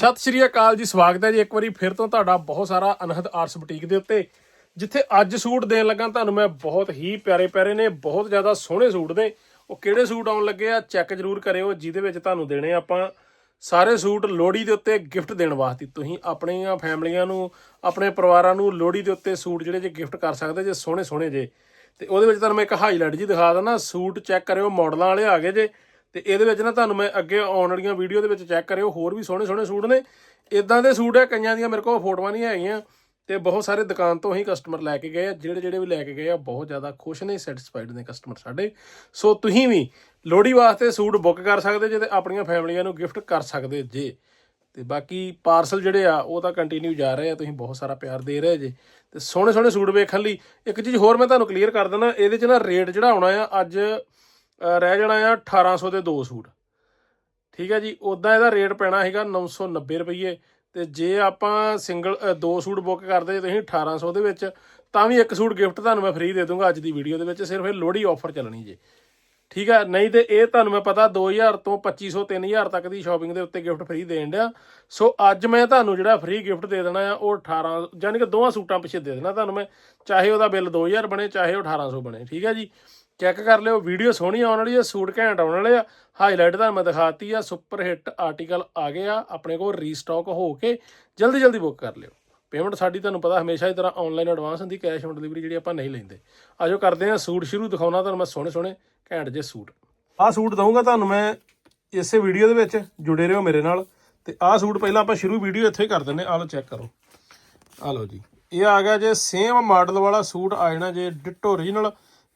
ਸਤਿ ਸ਼੍ਰੀ ਅਕਾਲ ਜੀ, ਸਵਾਗਤ ਹੈ ਜੀ ਇੱਕ ਵਾਰੀ ਫਿਰ ਤੋਂ ਤੁਹਾਡਾ ਬਹੁਤ ਸਾਰਾ ਅਨਹਦ ਆਰਟਸ ਬੁਟੀਕ ਦੇ ਉੱਤੇ। ਜਿੱਥੇ ਅੱਜ ਸੂਟ ਦੇਣ ਲੱਗਾ ਤੁਹਾਨੂੰ ਮੈਂ ਬਹੁਤ ਹੀ ਪਿਆਰੇ ਪਿਆਰੇ ਨੇ, ਬਹੁਤ ਜ਼ਿਆਦਾ ਸੋਹਣੇ ਸੂਟ ਨੇ। ਉਹ ਕਿਹੜੇ ਸੂਟ ਆਉਣ ਲੱਗੇ ਆ, ਚੈੱਕ ਜ਼ਰੂਰ ਕਰਿਓ, ਜਿਹਦੇ ਵਿੱਚ ਤੁਹਾਨੂੰ ਦੇਣੇ ਆਪਾਂ ਸਾਰੇ ਸੂਟ ਲੋਹੜੀ ਦੇ ਉੱਤੇ ਗਿਫਟ ਦੇਣ ਵਾਸਤੇ। ਤੁਸੀਂ ਆਪਣੀਆਂ ਫੈਮਲੀਆਂ ਨੂੰ, ਆਪਣੇ ਪਰਿਵਾਰਾਂ ਨੂੰ ਲੋਹੜੀ ਦੇ ਉੱਤੇ ਸੂਟ ਜਿਹੜੇ ਜੇ ਗਿਫਟ ਕਰ ਸਕਦੇ ਜੇ ਸੋਹਣੇ ਸੋਹਣੇ ਜੇ। ਤੇ ਉਹਦੇ ਵਿੱਚ ਤੁਹਾਨੂੰ ਮੈਂ ਇੱਕ ਹਾਈਲਾਈਟ ਜੀ ਦਿਖਾ ਦਿੰਦਾ, ਸੂਟ ਚੈੱਕ ਕਰਿਓ ਮਾਡਲਾਂ ਵਾਲੇ ਆ ਗਏ ਜੇ। ਤੇ ਇਹਦੇ ਵਿੱਚ ਨਾ ਤੁਹਾਨੂੰ ਮੈਂ ਅੱਗੇ ਆਉਣ ਵਾਲੀਆਂ ਵੀਡੀਓ ਦੇ ਵਿੱਚ ਚੈੱਕ ਕਰਿਓ, ਹੋਰ ਵੀ ਸੋਹਣੇ ਸੋਹਣੇ ਸੂਟ ਨੇ। ਇਦਾਂ ਦੇ ਸੂਟ ਹੈ ਕਈਆਂ ਦੀਆਂ ਮੇਰੇ ਕੋਲ ਫੋਟੋਆਂ ਨਹੀਂ ਹੈਗੀਆਂ ਤੇ ਬਹੁਤ ਸਾਰੇ ਦੁਕਾਨ ਤੋਂ ਹੀ ਕਸਟਮਰ ਲੈ ਕੇ ਗਏ ਆ। ਜਿਹੜੇ ਜਿਹੜੇ ਵੀ ਲੈ ਕੇ ਗਏ ਆ, ਬਹੁਤ ਜ਼ਿਆਦਾ ਖੁਸ਼ ਨੇ ਸੈਟੀਸਫਾਈਡ ਨੇ ਕਸਟਮਰ ਸਾਡੇ। ਸੋ ਤੁਸੀਂ ਵੀ ਲੋਹੜੀ ਵਾਸਤੇ ਸੂਟ ਬੁੱਕ ਕਰ ਸਕਦੇ ਜੇ ਤੇ ਆਪਣੀਆਂ ਫੈਮਲੀਆਂ ਨੂੰ ਗਿਫਟ ਕਰ ਸਕਦੇ ਜੇ। ਤੇ ਬਾਕੀ ਪਾਰਸਲ ਜਿਹੜੇ ਆ, ਉਹ ਤਾਂ ਕੰਟੀਨਿਊ ਜਾ ਰਹੇ ਆ, ਤੁਸੀਂ ਬਹੁਤ ਸਾਰਾ ਪਿਆਰ ਦੇ ਰਹੇ ਜੇ। ਤੇ ਸੋਹਣੇ ਸੋਹਣੇ ਸੂਟ ਵੇਖਣ ਲਈ ਇੱਕ ਚੀਜ਼ ਹੋਰ ਮੈਂ ਤੁਹਾਨੂੰ ਕਲੀਅਰ ਕਰ ਦਿੰਦਾ, ਇਹਦੇ 'ਚ ਨਾ ਰੇਟ ਜਿਹੜਾ ਆਉਣਾ ਆ। ਅੱਜ ਰਹਿ ਜਾਣਾ ਆ 1800 ਦੇ ਦੋ ਸੂਟ। ਠੀਕ ਹੈ ਜੀ ਉਦਾਂ ਇਹਦਾ ਰੇਟ ਪੈਣਾ ਹੈਗਾ 990 ਰੁਪਏ ਤੇ ਜੇ ਆਪਾਂ ਸਿੰਗਲ ਦੋ ਸੂਟ ਬੁੱਕ ਕਰਦੇ ਜੇ ਤੁਸੀਂ 1800 ਦੇ ਵਿੱਚ, ਤਾਂ ਵੀ ਇੱਕ ਸੂਟ ਗਿਫਟ ਤੁਹਾਨੂੰ ਮੈਂ ਫ੍ਰੀ ਦੇ ਦੂੰਗਾ ਅੱਜ ਦੀ ਵੀਡੀਓ ਦੇ ਵਿੱਚ, ਸਿਰਫ ਇਹ ਲੋਹੜੀ ਆਫਰ ਚੱਲਣੀ ਜੇ। ਠੀਕ ਹੈ, ਨਹੀਂ ਤੇ ਇਹ ਤੁਹਾਨੂੰ ਮੈਂ ਪਤਾ 2000 ਤੋਂ 2500 3000 ਤੱਕ ਦੀ ਸ਼ਾਪਿੰਗ ਦੇ ਉੱਤੇ ਗਿਫਟ ਫ੍ਰੀ ਦੇਣ ਡਿਆ। ਸੋ ਅੱਜ ਮੈਂ ਤੁਹਾਨੂੰ ਜਿਹੜਾ ਫ੍ਰੀ ਗਿਫਟ ਦੇ ਦੇਣਾ ਆ, ਉਹ 18 ਯਾਨੀ ਕਿ ਦੋਵਾਂ ਸੂਟਾਂ ਪਿੱਛੇ ਦੇ ਦੇਣਾ ਤੁਹਾਨੂੰ ਮੈਂ, ਚਾਹੇ ਉਹਦਾ ਬਿੱਲ 2000 ਬਣੇ, ਚਾਹੇ ਉਹ 1800 ਬਣੇ। ਠੀਕ ਹੈ ਜੀ ਚੈੱਕ ਕਰ ਲਿਓ, ਵੀਡੀਓ ਸੋਹਣੀ ਆਉਣ ਵਾਲੀ ਆ, ਸੂਟ ਘੈਂਟ ਆਉਣ ਵਾਲੇ ਆ। ਹਾਈਲਾਈਟ ਤੁਹਾਨੂੰ ਮੈਂ ਦਿਖਾਤੀ ਆ ਸੁਪਰ ਹਿੱਟ ਆਰਟੀਕਲ ਆ ਗਏ ਆ, ਆਪਣੇ ਕੋਲ ਰੀਸਟਾਕ ਹੋ ਕੇ ਜਲਦੀ ਜਲਦੀ ਬੁੱਕ ਕਰ ਲਿਓ। ਪੇਮੈਂਟ ਸਾਡੀ ਤੁਹਾਨੂੰ ਪਤਾ ਹਮੇਸ਼ਾ ਹੀ ਤਰ੍ਹਾਂ ਆਨਲਾਈਨ ਐਡਵਾਂਸ ਹੁੰਦੀ ਕੈਸ਼ ਔਨ ਡਿਲੀਵਰੀ ਜਿਹੜੀ ਆਪਾਂ ਨਹੀਂ ਲੈਂਦੇ। ਆਜੋ ਕਰਦੇ ਆ ਸੂਟ ਸ਼ੁਰੂ, ਦਿਖਾਉਣਾ ਤੁਹਾਨੂੰ ਮੈਂ ਸੋਹਣੇ ਸੋਹਣੇ ਘੈਂਟ ਜੇ ਸੂਟ। ਆਹ ਸੂਟ ਦਊਂਗਾ ਤੁਹਾਨੂੰ ਮੈਂ ਇਸੇ ਵੀਡੀਓ ਦੇ ਵਿੱਚ, ਜੁੜੇ ਰਹੋ ਮੇਰੇ ਨਾਲ। ਤੇ ਆਹ ਸੂਟ ਪਹਿਲਾਂ ਆਪਾਂ ਸ਼ੁਰੂ ਵੀਡੀਓ ਇੱਥੇ ਹੀ ਕਰ ਦਿੰਨੇ ਆਹ ਲਓ ਚੈੱਕ ਕਰੋ। ਆ ਲਓ ਜੀ। ਇਹ ਆ ਗਿਆ ਜੇ ਸੇਮ ਮਾਡਲ ਵਾਲਾ ਸੂਟ ਆ ਜਾਣਾ ਜੇ ਡਿਟੋ ਓਰੀਜਨਲ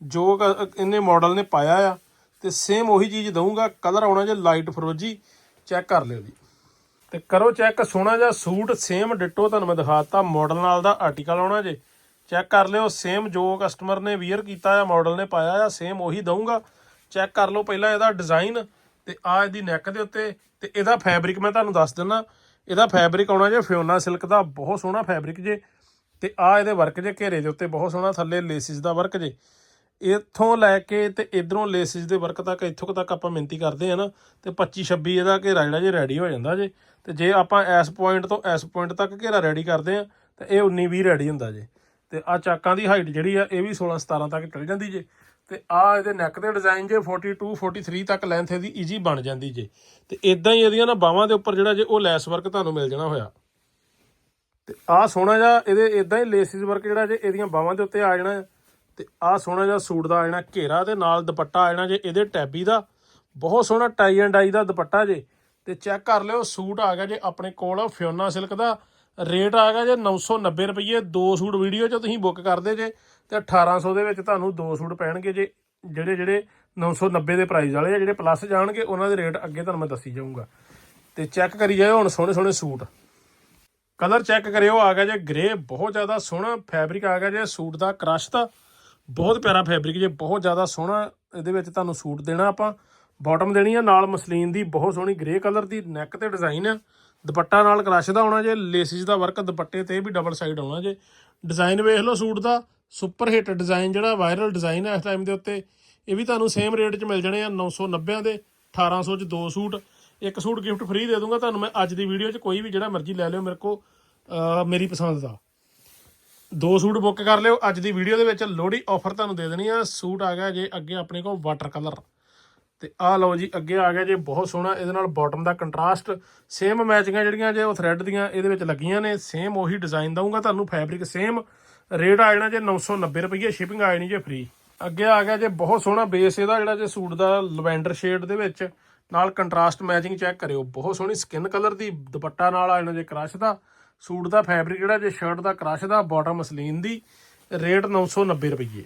ਜੋ ਕ- ਇਹਨੇ ਮਾਡਲ ਨੇ ਪਾਇਆ ਆ, ਤੇ ਸੇਮ ਉਹੀ ਚੀਜ਼ ਦਊਂਗਾ ਕਲਰ ਆਉਣਾ ਜੇ ਲਾਈਟ ਫਰੋਜੀ ਚੈੱਕ ਕਰ ਲਿਓ ਜੀ। ਤੇ ਕਰੋ ਚੈੱਕ ਸੋਹਣਾ ਜਿਹਾ ਸੂਟ ਸੇਮ ਡਿਟੋ ਤੁਹਾਨੂੰ ਮੈਂ ਦਿਖਾਤਾ ਮਾਡਲ ਨਾਲ ਦਾ ਆਰਟੀਕਲ ਆਉਣਾ ਜੇ ਚੈੱਕ ਕਰ ਲਿਓ ਸੇਮ ਜੋ ਕਸਟਮਰ ਨੇ ਵੀਅਰ ਕੀਤਾ ਆ ਮਾਡਲ ਨੇ ਪਾਇਆ ਆ ਸੇਮ ਉਹੀ ਦਊਂਗਾ ਚੈੱਕ ਕਰ ਲਓ ਪਹਿਲਾਂ ਇਹਦਾ ਡਿਜ਼ਾਈਨ ਤੇ ਆ ਇਹਦੀ ਨੈਕ ਦੇ ਉੱਤੇ, ਤੇ ਇਹਦਾ ਫੈਬਰਿਕ ਮੈਂ ਤੁਹਾਨੂੰ ਦੱਸ ਦਿੰਦਾ ਇਹਦਾ ਫੈਬਰਿਕ ਆਉਣਾ ਜੇ ਫਿਓਨਾ ਸਿਲਕ ਦਾ, ਬਹੁਤ ਸੋਹਣਾ ਫੈਬਰਿਕ ਜੇ, ਤੇ ਆ ਇਹਦੇ ਵਰਕ ਜੇ ਘੇਰੇ ਦੇ ਉੱਤੇ, ਬਹੁਤ ਸੋਹਣਾ ਥੱਲੇ ਲੇਸਿਸ ਦਾ ਵਰਕ ਜੇ। ਇੱਥੋਂ ਲੈ ਕੇ ਤੇ ਇਧਰੋਂ ਲੇਸਿਸ ਦੇ ਵਰਕ ਤੱਕ, ਇੱਥੋਂ ਤੱਕ ਆਪਾਂ ਮਿੰਤੀ ਕਰਦੇ ਆ ਨਾ, ਤੇ 25 26 ਇਹਦਾ ਘੇਰਾ ਜਿਹੜਾ ਜੇ ਰੈਡੀ ਹੋ ਜਾਂਦਾ ਜੇ। ਤੇ ਜੇ ਆਪਾਂ ਇਸ ਪੁਆਇੰਟ ਤੋਂ ਇਸ ਪੁਆਇੰਟ ਤੱਕ ਘੇਰਾ ਰੈਡੀ ਕਰਦੇ ਆ ਤੇ ਇਹ 19 20 ਰੈਡੀ ਹੁੰਦਾ ਜੇ। ਤੇ ਆ ਚਾਕਾਂ ਦੀ ਹਾਈਟ ਜਿਹੜੀ ਆ, ਇਹ ਵੀ 16 17 ਤੱਕ ਚਲ ਜਾਂਦੀ ਜੇ। ਤੇ ਆ ਇਹਦੇ ਨੈਕ ਦੇ ਡਿਜ਼ਾਈਨ ਜੇ 42 43 ਤੱਕ ਲੈਂਥ ਇਹਦੀ ਈਜ਼ੀ ਬਣ ਜਾਂਦੀ ਜੇ। ਤੇ ਇਦਾਂ ਹੀ ਇਹਦੀਆਂ ਨਾ ਬਾਹਾਂ ਦੇ ਉੱਪਰ ਜਿਹੜਾ ਜੇ ਉਹ ਲੈਸ ਵਰਕ ਤੁਹਾਨੂੰ ਮਿਲ ਜਾਣਾ ਹੋਇਆ। ਤੇ ਆਹ ਸੋਹਣਾ ਜਿਹਾ ਇਹਦੇ ਇਦਾਂ ਹੀ ਲੇਸਿਸ ਵਰਕ ਜਿਹੜਾ ਜੇ ਇਹਦੀਆਂ ਬਾਹਾਂ ਦੇ ਉੱਤੇ ਆ ਜਾਣਾ ਤੇ ਆਹ ਸੋਹਣਾ ਜਿਹਾ ਸੂਟ ਦਾ ਆ ਜਾਣਾ ਘੇਰਾ ਤੇ ਨਾਲ ਦੁਪੱਟਾ ਆ ਜਾਣਾ ਜੇ ਇਹਦੇ ਟੈਬੀ ਦਾ। ਬਹੁਤ ਸੋਹਣਾ ਟਾਈ ਐਂਡ ਡਾਈ ਦਾ ਦੁਪੱਟਾ ਜੇ। ਤੇ ਚੈੱਕ ਕਰ ਲਿਓ, ਸੂਟ ਆ ਗਿਆ ਜੇ ਆਪਣੇ ਕੋਲ ਫਿਓਨਾ ਸਿਲਕ ਦਾ। ਰੇਟ ਆ ਗਿਆ ਜੇ 990 ਰੁਪਏ ਦੋ ਸੂਟ ਵੀਡੀਓ 'ਚ ਤੁਸੀਂ ਬੁੱਕ ਕਰਦੇ ਜੇ, ਤੇ 1800 ਦੇ ਵਿੱਚ ਤੁਹਾਨੂੰ ਦੋ ਸੂਟ ਪੈਣਗੇ ਜੇ। ਜਿਹੜੇ ਜਿਹੜੇ 990 ਦੇ ਪ੍ਰਾਈਸ ਵਾਲੇ ਆ, ਜਿਹੜੇ ਪਲੱਸ ਜਾਣਗੇ, ਉਹਨਾਂ ਦੇ ਰੇਟ ਅੱਗੇ ਤੁਹਾਨੂੰ ਮੈਂ ਦੱਸੀ ਜਾਊਂਗਾ। ਤੇ ਚੈੱਕ ਕਰੀ ਜਾਇਓ ਹੁਣ ਸੋਹਣੇ ਸੋਹਣੇ ਸੂਟ। ਕਲਰ ਚੈੱਕ ਕਰਿਓ, ਆ ਗਿਆ ਜੇ ਗ੍ਰੇ ਬਹੁਤ ਜ਼ਿਆਦਾ ਸੋਹਣਾ ਫੈਬਰਿਕ ਆ ਗਿਆ ਜੇ ਸੂਟ ਦਾ ਕ੍ਰਸ਼ ਦਾ। ਬਹੁਤ ਪਿਆਰਾ ਫੈਬਰਿਕ ਜੇ, ਬਹੁਤ ਜ਼ਿਆਦਾ ਸੋਹਣਾ ਇਹਦੇ ਵਿੱਚ ਤੁਹਾਨੂੰ ਸੂਟ ਦੇਣਾ ਆਪਾਂ। ਬਾਟਮ ਦੇਣੀ ਆ, ਨਾਲ ਮਸਲੀਨ ਦੀ ਬਹੁਤ ਸੋਹਣੀ ਗ੍ਰੇ ਕਲਰ ਦੀ ਨੈਕ ਤੇ ਡਿਜ਼ਾਈਨ ਆ। ਦੁਪੱਟਾ ਨਾਲ ਕ੍ਰਸ਼ ਦਾ ਆਉਣਾ ਜੇ ਲੇਸਿਸ ਦਾ ਵਰਕ ਦੁਪੱਟੇ ਤੇ ਵੀ ਡਬਲ ਸਾਈਡ ਆਉਣਾ ਜੇ। ਡਿਜ਼ਾਈਨ ਵੇਖ ਲਓ ਸੂਟ ਦਾ ਸੁਪਰ ਹਿੱਟ ਡਿਜ਼ਾਈਨ ਜਿਹੜਾ ਵਾਇਰਲ ਡਿਜ਼ਾਈਨ ਹੈ ਇਸ ਟਾਈਮ ਦੇ ਉੱਤੇ। ਇਹ ਵੀ ਤੁਹਾਨੂੰ ਸੇਮ ਰੇਟ 'ਚ ਮਿਲ ਜਾਣੇ ਆ 990 ਦੇ 1800 'ਚ ਦੋ ਸੂਟ। ਇੱਕ ਸੂਟ ਗਿਫਟ ਫ੍ਰੀ ਦੇ ਦੂੰਗਾ, ਤੁਹਾਨੂੰ ਮੈਂ ਅੱਜ ਦੀ ਵੀਡੀਓ 'ਚ ਕੋਈ ਵੀ ਜਿਹੜਾ ਮਰਜ਼ੀ ਲੈ ਲਿਓ ਮੇਰੇ ਕੋ ਮੇਰੀ ਪਸੰਦ ਦਾ। ਦੋ ਸੂਟ ਬੁੱਕ ਕਰ ਲਿਓ। ਅੱਜ ਦੀ ਵੀਡੀਓ ਦੇ ਵਿੱਚ ਲੋਹੜੀ ਆਫਰ ਤੁਹਾਨੂੰ ਦੇ ਦੇਣੀ ਆ। ਸੂਟ ਆ ਗਿਆ ਜੇ ਅੱਗੇ ਆਪਣੇ ਕੋਲ ਵਾਟਰ ਕਲਰ ਤੇ ਆਹ ਲਓ ਜੀ, ਅੱਗੇ ਆ ਗਿਆ ਜੇ, ਬਹੁਤ ਸੋਹਣਾ। ਇਹਦੇ ਨਾਲ ਬਾਟਮ ਦਾ ਕੰਟਰਾਸਟ ਸੇਮ ਮੈਚਿੰਗਾਂ ਜਿਹੜੀਆਂ ਜੇ, ਉਹ ਥ੍ਰੈਡ ਦੀਆਂ ਇਹਦੇ ਵਿੱਚ ਲੱਗੀਆਂ ਨੇ। ਸੇਮ ਉਹੀ ਡਿਜ਼ਾਈਨ ਦਊਂਗਾ ਤੁਹਾਨੂੰ ਫੈਬਰਿਕ ਸੇਮ ਰੇਟ ਆ ਜਾਣਾ ਜੇ 990 ਰੁਪਏ ਸ਼ਿਪਿੰਗ ਆ ਜਾਣੀ ਜੇ ਫ੍ਰੀ ਅੱਗੇ ਆ ਗਿਆ ਜੇ, ਬਹੁਤ ਸੋਹਣਾ ਬੇਸ ਇਹਦਾ, ਜਿਹੜਾ ਜੇ ਸੂਟ ਦਾ ਲਵੈਂਡਰ ਸ਼ੇਡ ਦੇ ਵਿੱਚ। ਨਾਲ ਕੰਟਰਾਸਟ ਮੈਚਿੰਗ ਚੈੱਕ ਕਰਿਓ। ਬਹੁਤ ਸੋਹਣੀ ਸਕਿਨ ਕਲਰ ਦੀ ਦੁਪੱਟਾ ਨਾਲ ਆ ਜਾਣਾ ਜੇ ਕ੍ਰਸ਼ ਦਾ। ਸੂਟ ਦਾ ਫੈਬਰਿਕ ਜਿਹੜਾ ਜੇ ਸ਼ਰਟ ਦਾ ਕ੍ਰਸ਼ ਦਾ ਬਾਟਮ ਮਸਲੀਨ ਦੀ, ਰੇਟ 990 ਰੁਪਏ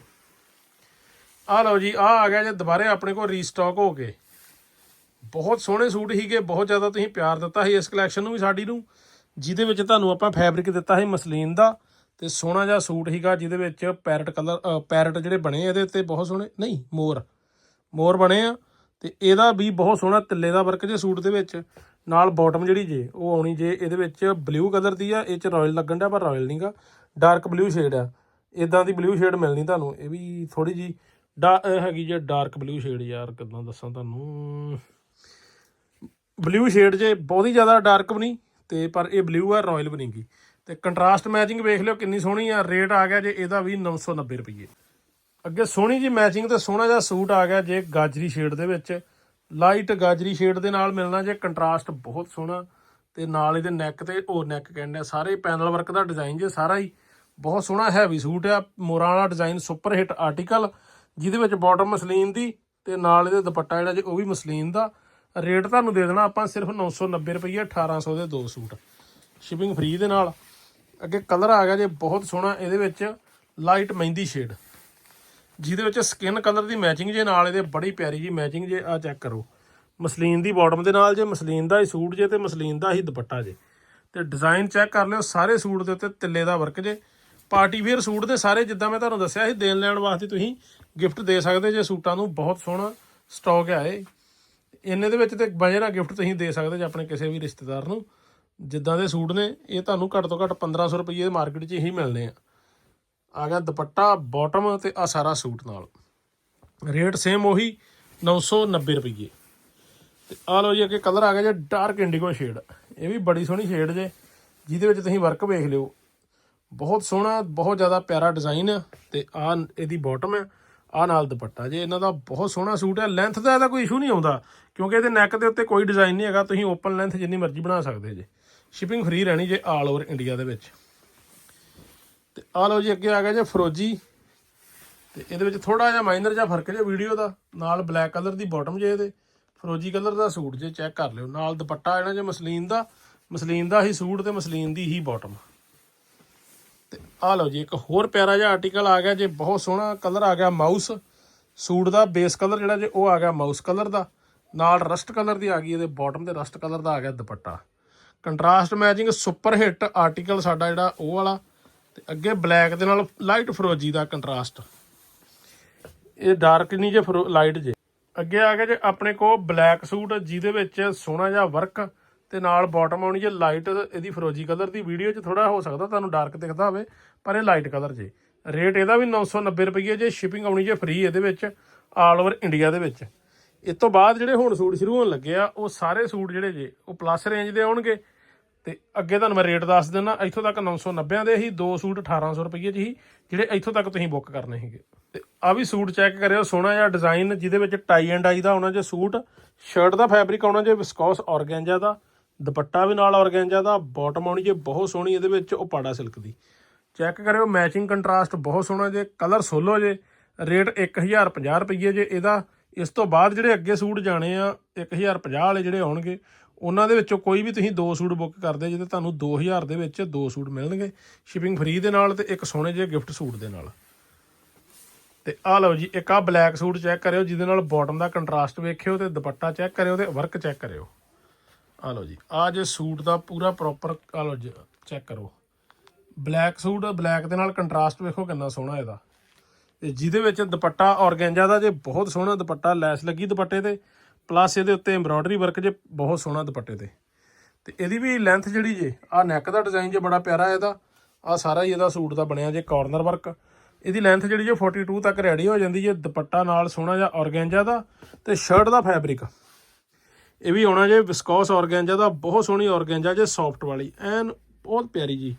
ਆ ਲਓ ਜੀ ਆ ਆ ਗਿਆ ਜੇ ਦੁਬਾਰੇ ਆਪਣੇ ਕੋਲ ਰੀਸਟਾਕ ਹੋ ਗਏ ਬਹੁਤ ਸੋਹਣੇ ਸੂਟ ਸੀਗੇ, ਬਹੁਤ ਜ਼ਿਆਦਾ ਤੁਸੀਂ ਪਿਆਰ ਦਿੱਤਾ ਸੀ ਇਸ ਕਲੈਕਸ਼ਨ ਨੂੰ ਵੀ ਸਾਡੀ ਨੂੰ, ਜਿਹਦੇ ਵਿੱਚ ਤੁਹਾਨੂੰ ਆਪਾਂ ਫੈਬਰਿਕ ਦਿੱਤਾ ਸੀ ਮਸਲੀਨ ਦਾ, ਤੇ ਸੋਹਣਾ ਜਿਹਾ ਸੂਟ ਸੀਗਾ, ਜਿਹਦੇ ਵਿੱਚ ਪੈਰਟ ਕਲਰ ਪੈਰਟ ਜਿਹੜੇ ਬਣੇ ਇਹਦੇ ਉੱਤੇ ਬਹੁਤ ਸੋਹਣੇ, ਨਹੀਂ, ਮੋਰ ਮੋਰ ਬਣੇ ਆ, ਤੇ ਇਹਦਾ ਵੀ ਬਹੁਤ ਸੋਹਣਾ ਤਿੱਲੇ ਦਾ ਵਰਕ ਜੇ ਸੂਟ ਦੇ ਵਿੱਚ। ਨਾਲ ਬਾਟਮ ਜਿਹੜੀ ਜੇ, ਉਹ ਆਉਣੀ ਜੇ ਇਹਦੇ ਵਿੱਚ ਬਲੂ ਕਲਰ ਦੀ ਆ, ਇਹ ਚ ਰਾਇਲ ਲੱਗਣ ਦਾ ਪਰ ਰਾਇਲ ਨਹੀਂਗਾ ਡਾਰਕ ਬਲੂ ਸ਼ੇਡ ਆ। ਇਦਾਂ ਦੀ ਬਲੂ ਸ਼ੇਡ ਮਿਲਣੀ ਤੁਹਾਨੂੰ। ਇਹ ਵੀ ਥੋੜੀ ਜੀ ਡਾ- ਹੈਗੀ ਜੇ ਡਾਰਕ ਬਲੂ ਸ਼ੇਡ ਯਾਰ, ਕਿੱਦਾਂ ਦੱਸਾਂ ਤੁਹਾਨੂੰ। ਬਲੂ ਸ਼ੇਡ ਜੇ ਬਹੁਤੀ ਜ਼ਿਆਦਾ ਡਾਰਕ ਵੀ ਨਹੀਂ ਤੇ ਪਰ ਇਹ ਬਲੂ ਆ ਰਾਇਲ ਬਣੀ ਤੇ ਕੰਟਰਾਸਟ ਮੈਚਿੰਗ ਵੇਖ ਲਿਓ ਕਿੰਨੀ ਸੋਹਣੀ ਆ। ਰੇਟ ਆ ਗਿਆ ਜੇ ਇਹਦਾ ਵੀ 990 ਰੁਪਏ ਅੱਗੇ ਸੋਹਣੀ ਜੀ ਮੈਚਿੰਗ ਤੇ ਸੋਹਣਾ ਜਿਹਾ ਸੂਟ ਆ ਗਿਆ ਜੇ ਗਾਜਰੀ ਸ਼ੇਡ ਦੇ ਵਿੱਚ। ਲਾਈਟ ਗਾਜਰੀ ਸ਼ੇਡ ਦੇ ਨਾਲ ਮਿਲਣਾ ਜੇ ਕੰਟਰਾਸਟ ਬਹੁਤ ਸੋਹਣਾ ਤੇ ਨਾਲ ਇਹਦੇ ਨੈਕ ਤੇ ਹੋਰ ਨੈਕ ਕਹਿੰਦੇ ਆ ਸਾਰੇ ਪੈਨਲ ਵਰਕ ਦਾ ਡਿਜ਼ਾਈਨ ਜੇ ਸਾਰਾ ਹੀ ਬਹੁਤ ਸੋਹਣਾ ਹੈਵੀ ਸੂਟ ਆ, ਮੋਰਾਂ ਵਾਲਾ ਡਿਜ਼ਾਈਨ ਸੁਪਰ ਹਿੱਟ ਆਰਟੀਕਲ ਜਿਹਦੇ ਵਿੱਚ ਬਾਟਮ ਮਸਲੀਨ ਦੀ ਤੇ ਨਾਲ ਇਹਦੇ ਦੁਪੱਟਾ ਜਿਹੜਾ ਜੇ ਉਹ ਵੀ ਮਸਲੀਨ ਦਾ। ਰੇਟ ਤੁਹਾਨੂੰ ਦੇ ਦੇਣਾ ਆਪਾਂ ਸਿਰਫ 990 ਰੁਪਏ 1800 ਦੇ ਦੋ ਸੂਟ। ਸ਼ਿਪਿੰਗ ਫ੍ਰੀ ਦੇ ਨਾਲ। ਅੱਗੇ ਕਲਰ ਆ ਗਿਆ ਜੇ, ਬਹੁਤ ਸੋਹਣਾ ਇਹਦੇ ਵਿੱਚ ਲਾਈਟ ਮਹਿੰਦੀ ਸ਼ੇਡ ਜਿਹਦੇ ਵਿੱਚ ਸਕਿਨ ਕਲਰ ਦੀ ਮੈਚਿੰਗ ਜੇ ਨਾਲ ਇਹਦੇ ਬੜੀ ਪਿਆਰੀ ਜੀ ਮੈਚਿੰਗ ਜੇ ਆ ਚੈੱਕ ਕਰੋ। ਮਸਲੀਨ ਦੀ ਬਾਟਮ ਦੇ ਨਾਲ ਜੇ, ਮਸਲੀਨ ਦਾ ਹੀ ਸੂਟ ਜੇ ਤੇ ਮਸਲੀਨ ਦਾ ਹੀ ਦੁਪੱਟਾ ਜੇ। ਤੇ ਡਿਜ਼ਾਈਨ ਚੈੱਕ ਕਰ ਲਿਓ, ਸਾਰੇ ਸੂਟ ਦੇ ਉੱਤੇ ਤਿੱਲੇ ਦਾ ਵਰਕ ਜੇ। ਪਾਰਟੀ ਵੇਅਰ ਸੂਟ ਦੇ ਸਾਰੇ, ਜਿੱਦਾਂ ਮੈਂ ਤੁਹਾਨੂੰ ਦੱਸਿਆ ਸੀ, ਦੇਣ ਲੈਣ ਵਾਸਤੇ ਤੁਸੀਂ ਗਿਫਟ ਦੇ ਸਕਦੇ ਜੇ, ਸੂਟਾਂ ਨੂੰ ਬਹੁਤ ਸੋਹਣਾ ਸਟਾਕ ਆਏ ਇੰਨੇ ਦੇ ਵਿੱਚ ਤੇ ਬਜਰਾ ਗਿਫਟ ਤੁਸੀਂ ਦੇ ਸਕਦੇ ਜੇ ਆਪਣੇ ਕਿਸੇ ਵੀ ਰਿਸ਼ਤੇਦਾਰ ਨੂੰ। ਜਿੱਦਾਂ ਦੇ ਸੂਟ ਨੇ, ਇਹ ਤੁਹਾਨੂੰ ਘੱਟ ਤੋਂ ਘੱਟ 1500 ਰੁਪਏ ਦੇ ਮਾਰਕੀਟ 'ਚ ਹੀ ਮਿਲਣੇ ਆ। ਆ ਗਿਆ ਦੁਪੱਟਾ ਬਾਟਮ ਤੇ ਆ ਸਾਰਾ ਸੂਟ ਨਾਲ। ਰੇਟ ਸੇਮ ਉਹੀ 990 ਰੁਪਏ ਤੇ ਆ ਲਓ ਜੀ ਅੱਗੇ ਕਲਰ ਆ ਗਿਆ ਜੇ ਡਾਰਕ ਇੰਡੀਗੋ ਸ਼ੇਡ ਇਹ ਵੀ ਬੜੀ ਸੋਹਣੀ ਸ਼ੇਡ ਜੇ, ਜਿਹਦੇ ਵਿੱਚ ਤੁਸੀਂ ਵਰਕ ਵੇਖ ਲਿਓ। ਬਹੁਤ ਸੋਹਣਾ, ਬਹੁਤ ਜ਼ਿਆਦਾ ਪਿਆਰਾ ਡਿਜ਼ਾਈਨ ਆ ਤੇ ਆ ਇਹਦੀ ਬਾਟਮ ਆ ਆ ਨਾਲ ਦੁਪੱਟਾ ਜੇ। ਇਹਨਾਂ ਦਾ ਬਹੁਤ ਸੋਹਣਾ ਸੂਟ ਹੈ ਲੈਂਥ ਦਾ ਇਹਦਾ ਕੋਈ ਇਸ਼ੂ ਨਹੀਂ ਆਉਂਦਾ, ਕਿਉਂਕਿ ਇਹਦੇ ਨੈਕ ਦੇ ਉੱਤੇ ਕੋਈ ਡਿਜ਼ਾਈਨ ਨਹੀਂ ਹੈਗਾ। ਤੁਸੀਂ ਓਪਨ ਲੈਂਥ ਜਿੰਨੀ ਮਰਜ਼ੀ ਬਣਾ ਸਕਦੇ ਜੇ। ਸ਼ਿਪਿੰਗ ਫ੍ਰੀ ਰਹਿਣੀ ਜੇ ਆਲ ਓਵਰ ਇੰਡੀਆ ਦੇ ਵਿੱਚ। ਤੇ ਆ ਲਓ ਜੀ ਅੱਗੇ ਆ ਗਿਆ ਜੇ ਫਰੋਜੀ ਤੇ ਇਹਦੇ ਵਿੱਚ ਥੋੜਾ ਜਿਹਾ ਮਾਈਨਰ ਜਿਹਾ ਫ਼ਰਕ ਜੇ ਵੀਡੀਓ ਦਾ, ਨਾਲ ਬਲੈਕ ਕਲਰ ਦੀ ਬਾਟਮ ਜੇ ਇਹਦੇ। ਫਰੋਜੀ ਕਲਰ ਦਾ ਸੂਟ ਜੇ ਚੈੱਕ ਕਰ ਲਿਓ। ਨਾਲ ਦੁਪੱਟਾ ਇਹਨਾਂ ਜੇ ਮਸਲੀਨ ਦਾ ਮਸਲੀਨ ਦਾ ਹੀ ਸੂਟ ਤੇ ਮਸਲੀਨ ਦੀ ਹੀ ਬਾਟਮ ਤੇ ਆ ਲਓ ਜੀ, ਇੱਕ ਹੋਰ ਪਿਆਰਾ ਜਿਹਾ ਆਰਟੀਕਲ ਆ ਗਿਆ ਜੇ, ਬਹੁਤ ਸੋਹਣਾ ਕਲਰ ਆ ਗਿਆ ਮਾਊਸ ਸੂਟ ਦਾ ਬੇਸ ਕਲਰ ਜਿਹੜਾ ਜੇ ਉਹ ਆ ਗਿਆ ਮਾਊਸ ਕਲਰ ਦਾ। ਨਾਲ ਰਸਟ ਕਲਰ ਦੀ ਆ ਗਈ, ਇਹਦੇ ਬਾਟਮ ਤੇ ਰਸਟ ਕਲਰ ਦਾ ਆ ਗਿਆ ਦੁਪੱਟਾ। Contrast matching super hit article ਸਾਡਾ ਜਿਹੜਾ ਉਹ ਵਾਲਾ। ਤੇ ਅੱਗੇ ਬਲੈਕ ਦੇ ਨਾਲ ਲਾਈਟ ਫਰੋਜੀ ਦਾ ਕੰਟਰਾਸਟ। ਇਹ ਡਾਰਕ ਨਹੀਂ ਜੇ ਲਾਈਟ ਜੇ। ਅੱਗੇ ਆ ਗਿਆ ਜੇ ਆਪਣੇ ਕੋਲ ਬਲੈਕ ਸੂਟ ਜਿਹਦੇ ਵਿੱਚ ਸੋਹਣਾ ਜਿਹਾ ਵਰਕ ਤੇ ਨਾਲ ਬਾਟਮ ਆਉਣੀ ਜੇ ਲਾਈਟ ਇਹਦੀ ਫਰੋਜੀ ਕਲਰ ਦੀ ਵੀਡੀਓ 'ਚ ਥੋੜਾ ਹੋ ਸਕਦਾ ਤੁਹਾਨੂੰ ਡਾਰਕ ਦਿਖਦਾ ਹੋਵੇ ਪਰ ਇਹ ਲਾਈਟ ਕਲਰ ਜੇ। ਰੇਟ ਇਹਦਾ ਵੀ 990 ਰੁਪਏ ਜੇ ਸ਼ਿਪਿੰਗ ਆਉਣੀ ਜੇ ਫ੍ਰੀ ਇਹਦੇ ਵਿੱਚ ਆਲ ਓਵਰ ਇੰਡੀਆ ਦੇ ਵਿੱਚ। ਇਸ ਤੋਂ ਬਾਅਦ ਜਿਹੜੇ ਹੁਣ ਸੂਟ ਸ਼ੁਰੂ ਹੋਣ ਲੱਗੇ ਆ ਉਹ ਸਾਰੇ ਸੂਟ ਜਿਹੜੇ ਜੇ ਉਹ ਪਲੱਸ ਰੇਂਜ ਦੇ ਆਉਣਗੇ। ਤੇ ਅੱਗੇ ਤੁਹਾਨੂੰ ਮੈਂ ਰੇਟ ਦੱਸ ਦਿੰਦਾ, ਇੱਥੋਂ ਤੱਕ 990 ਦੇ ਹੀ ਦੋ ਸੂਟ 1800 ਰੁਪਏ 'ਚ ਹੀ ਜਿਹੜੇ ਇੱਥੋਂ ਤੱਕ ਤੁਸੀਂ ਬੁੱਕ ਕਰਨੇ ਹੈਗੇ ਤੇ ਆ ਵੀ ਸੂਟ ਚੈੱਕ ਕਰਿਓ, ਸੋਹਣਾ ਜਿਹਾ ਡਿਜ਼ਾਈਨ ਜਿਹਦੇ ਵਿੱਚ ਟਾਈ ਐਂਡ ਆਈ ਦਾ ਆਉਣਾ ਜੇ ਸੂਟ ਸ਼ਰਟ ਦਾ ਫੈਬਰਿਕ ਆਉਣਾ ਜੇ ਵਿਸਕੋਸ ਔਰਗੈਂਜਾ ਦਾ, ਦੁਪੱਟਾ ਵੀ ਨਾਲ ਔਰਗੈਂਜਾ ਦਾ ਬਾਟਮ ਆਉਣੀ ਜੇ ਬਹੁਤ ਸੋਹਣੀ, ਇਹਦੇ ਵਿੱਚ ਉਹ ਪਾੜਾ ਸਿਲਕ ਦੀ। ਚੈੱਕ ਕਰਿਓ ਮੈਚਿੰਗ ਕੰਟਰਾਸਟ ਬਹੁਤ ਸੋਹਣਾ ਜੇ ਕਲਰ ਸੋਲੋ ਜੇ ਰੇਟ 1050 ਰੁਪਏ ਜੇ ਇਹਦਾ। ਇਸ ਤੋਂ ਬਾਅਦ ਜਿਹੜੇ ਅੱਗੇ ਸੂਟ ਜਾਣੇ ਆ 1050 ਵਾਲੇ ਜਿਹੜੇ ਆਉਣਗੇ ਉਹਨਾਂ ਦੇ ਵਿੱਚੋਂ ਕੋਈ ਵੀ ਤੁਸੀਂ ਦੋ ਸੂਟ ਬੁੱਕ ਕਰਦੇ ਜਿਹਦੇ ਤੇ ਤੁਹਾਨੂੰ 2000 ਦੇ ਵਿੱਚ ਦੋ ਸੂਟ ਮਿਲਣਗੇ ਸ਼ਿਪਿੰਗ ਫ੍ਰੀ ਦੇ ਨਾਲ ਤੇ ਇੱਕ ਸੋਹਣੇ ਜਿਹੇ ਗਿਫਟ ਸੂਟ ਦੇ ਨਾਲ। ਤੇ ਆ ਲਓ ਜੀ, ਇੱਕ ਆ ਬਲੈਕ ਸੂਟ ਚੈੱਕ ਕਰਿਓ, ਜਿਹਦੇ ਨਾਲ ਬਾਟਮ ਦਾ ਕੰਟਰਾਸਟ ਵੇਖਿਓ ਤੇ ਦੁਪੱਟਾ ਚੈੱਕ ਕਰਿਓ ਤੇ ਵਰਕ ਚੈੱਕ ਕਰਿਓ। ਆ ਲਓ ਜੀ ਆ ਜੇ ਸੂਟ ਦਾ ਪੂਰਾ ਪ੍ਰੋਪਰ ਆ ਲਓ ਜੀ ਚੈੱਕ ਕਰੋ। ਬਲੈਕ ਸੂਟ ਬਲੈਕ ਦੇ ਨਾਲ ਕੰਟਰਾਸਟ ਵੇਖੋ ਕਿੰਨਾ ਸੋਹਣਾ ਇਹਦਾ। ਤੇ ਜਿਹਦੇ ਵਿੱਚ ਦੁਪੱਟਾ ਔਰਗੈਂਜਾ ਦਾ ਜੇ ਬਹੁਤ ਸੋਹਣਾ ਦੁਪੱਟਾ, ਲੈਸ ਲੱਗੀ ਦੁਪੱਟੇ ਤੇ ਪਲੱਸ ਇਹਦੇ ਉੱਤੇ ਐਮਬ੍ਰੋਇਡਰੀ ਵਰਕ ਜੇ ਬਹੁਤ ਸੋਹਣਾ ਦੁਪੱਟੇ ਤੇ। ਤੇ ਇਹਦੀ ਵੀ ਲੈਂਥ ਜਿਹੜੀ ਜੇ ਆ ਨੈਕ ਦਾ ਡਿਜ਼ਾਈਨ ਜੇ ਬੜਾ ਪਿਆਰਾ ਇਹਦਾ ਆ ਸਾਰਾ ਹੀ ਇਹਦਾ ਸੂਟ ਦਾ ਬਣਿਆ ਜੇ ਕਾਰਨਰ ਵਰਕ ਇਹਦੀ ਲੈਂਥ ਜਿਹੜੀ ਜੇ 42 ਤੱਕ ਰੈਡੀ ਹੋ ਜਾਂਦੀ ਜੇ, ਦੁਪੱਟਾ ਨਾਲ ਸੋਹਣਾ ਜਿਹਾ ਔਰਗੈਂਜਾ ਦਾ ਤੇ ਸ਼ਰਟ ਦਾ ਫੈਬਰਿਕ ਇਹ ਵੀ ਆਉਣਾ ਜੇ ਵਿਸਕੋਸ ਔਰਗੈਂਜਾ ਦਾ, ਬਹੁਤ ਸੋਹਣੀ ਔਰਗੈਂਜਾ ਜੇ ਸੌਫਟ ਵਾਲੀ, ਐਨ ਬਹੁਤ ਪਿਆਰੀ ਜੀ।